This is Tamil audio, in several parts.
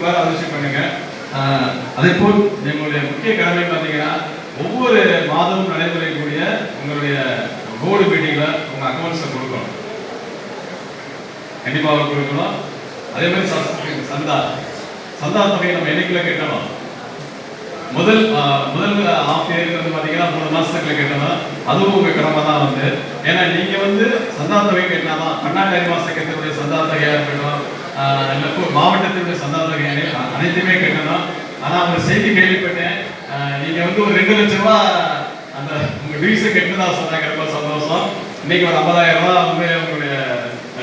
கொடுப்பாரு அதை பண்ணுங்க. ஆஹ் அதே போல் எங்களுடைய முக்கிய கடமை பார்த்தீங்கன்னா ஒவ்வொரு மாதமும் நடைபெறக்கூடிய உங்களுடைய போர்டு மீட்டிங்ல உங்க அக்கௌண்ட்ஸை கொடுக்கணும். கண்டிப்பாக கொடுக்கணும். அதே மாதிரி சந்தா சந்தா தொகையை நம்ம என்னைக்குள்ள கேட்டணும்? முதல் முதல் ஆஃப் இயருக்கு வந்து பாத்தீங்கன்னா மூணு மாசத்துக்குள்ள கேட்டணும். அதுவும் உங்க கடமை தான் வந்து. ஏன்னா நீங்க வந்து சந்தா தொகை கட்டினாதான் பன்னாட்டு மாசத்துக்கு சந்தா தொகையா இருக்கட்டும் மாவட்டத்தினுடைய சந்தா அனைத்துமே கட்டணும் ஆனால் அவங்க செய்தி கேள்விப்பட்டேன். நீங்கள் வந்து ஒரு ரெண்டு லட்ச ரூபா அந்த உங்கள் டியூஸை கட்டினதா சொன்னாங்க ரொம்ப சந்தோஷம். இன்னைக்கு ஒரு ஐம்பதாயிரம் ரூபா வந்து உங்களுடைய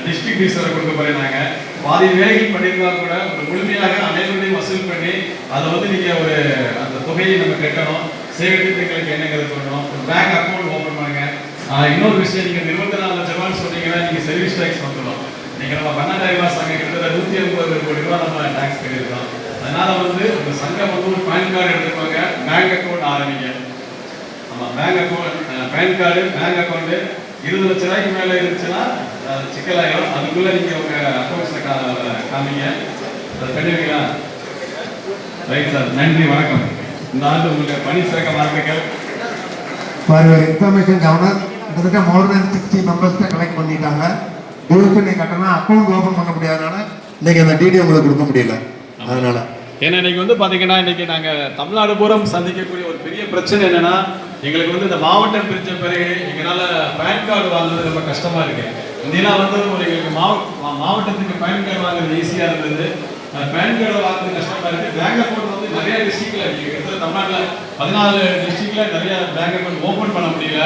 டிஸ்ட்ரிக்ட் டீச்சரை கொடுக்க போயிருந்தாங்க பாதி வேலைகள் பண்ணியிருந்தா கூட ஒரு முழுமையாக அனைவருடையும் வசூல் பண்ணி அதை வந்து நீங்கள் ஒரு அந்த தொகையை நம்ம கட்டணும். சேவை திட்டங்களுக்கு என்னங்கிறது பண்ணணும். ஒரு பேங்க் அக்கௌண்ட் ஓப்பன் பண்ணுங்க. இன்னொரு விஷயம் நீங்கள் இருபத்தி நாலு லட்ச ரூபான்னு சொன்னீங்கன்னா நீங்கள் சர்வீஸ் டேக்ஸ் வந்துடும் நீங்க நம்ம பன்னெண்டாயிரம் சங்கம் கிட்டத்தட்ட நூத்தி ஐம்பது கோடி ரூபாய் நம்ம டேக்ஸ் கட்டியிருக்கோம். அதனால வந்து உங்க சங்கம் வந்து ஒரு பேன் கார்டு எடுத்துக்கோங்க. பேங்க் அக்கௌண்ட் ஆரம்பிங்க. ஆமா bank account PAN card bank account இருபது லட்ச ரூபாய்க்கு மேல இருந்துச்சுன்னா அஹ், அதுக்குள்ள நீங்க உங்க கா காமிங்க. அதை பண்ணுவீங்களா ரைட் சார். நன்றி. வணக்கம். இந்த ஆண்டு உங்களுக்கு பணி சிறக்க வாழ்த்துக்கள். ஃபார் your கவர்னர் கிட்டத்தட்ட மோர் தென் சிக்ஸ்டி மெம்பர்ஸ் தான் கலெக்ட் பண்ணிட்டாங்க. உறுப்பினை கட்டணம் அக்கௌண்ட் ஓபன் பண்ண முடியாதனால இன்னைக்கு அந்த டிடி உங்களுக்கு கொடுக்க முடியல. அதனால. ஏன்னா இன்னைக்கு வந்து பாத்தீங்கன்னா இன்னைக்கு நாங்க தமிழ்நாடு பூரம் சந்திக்கக்கூடிய ஒரு பெரிய பிரச்சனை என்னன்னா எங்களுக்கு வந்து இந்த மாவட்டம் பிரிச்ச பிறகு எங்களால பேன் கார்டு வாங்குறது ரொம்ப கஷ்டமா இருக்கு. முந்தியெல்லாம் வந்து ஒரு எங்களுக்கு மாவட்டத்துக்கு பேன் கார்டு வாங்குறது ஈஸியா இருந்தது. பேன் கார்டு வாங்குறது கஷ்டமா இருக்கு. பேங்க் அக்கௌண்ட் வந்து நிறைய டிஸ்ட்ரிக்ட்ல தமிழ்நாட்டில் கிட்டத்தட்ட பதினாலு டிஸ்ட்ரிக்ட்ல நிறைய பேங்க் அக்கௌண்ட் ஓபன் பண்ண முடியல.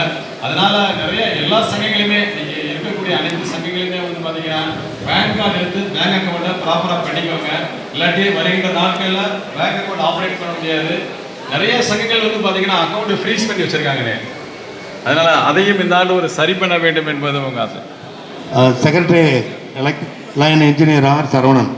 அதனால நிறைய எல்லா சங்கங்களுமே இருக்கக்கூடிய அனைத்து சங்கங்களுமே வந்து பார்த்தீங்கன்னா பேங்க் கார்டு எடுத்து பேங்க் அக்கௌண்ட்டை ப்ராப்பராக பண்ணிக்கோங்க. இல்லாட்டி வருகின்ற நாட்களில் பேங்க் அக்கௌண்ட் ஆப்ரேட் பண்ண முடியாது. நிறைய சங்கங்கள் வந்து பார்த்தீங்கன்னா அக்கௌண்ட் ஃப்ரீஸ் பண்ணி வச்சிருக்காங்களே அதனால் அதையும் இந்த ஆண்டு ஒரு சரி பண்ண வேண்டும் என்பது உங்கள் ஆசை. Secretary elect line engineer R Saravanan.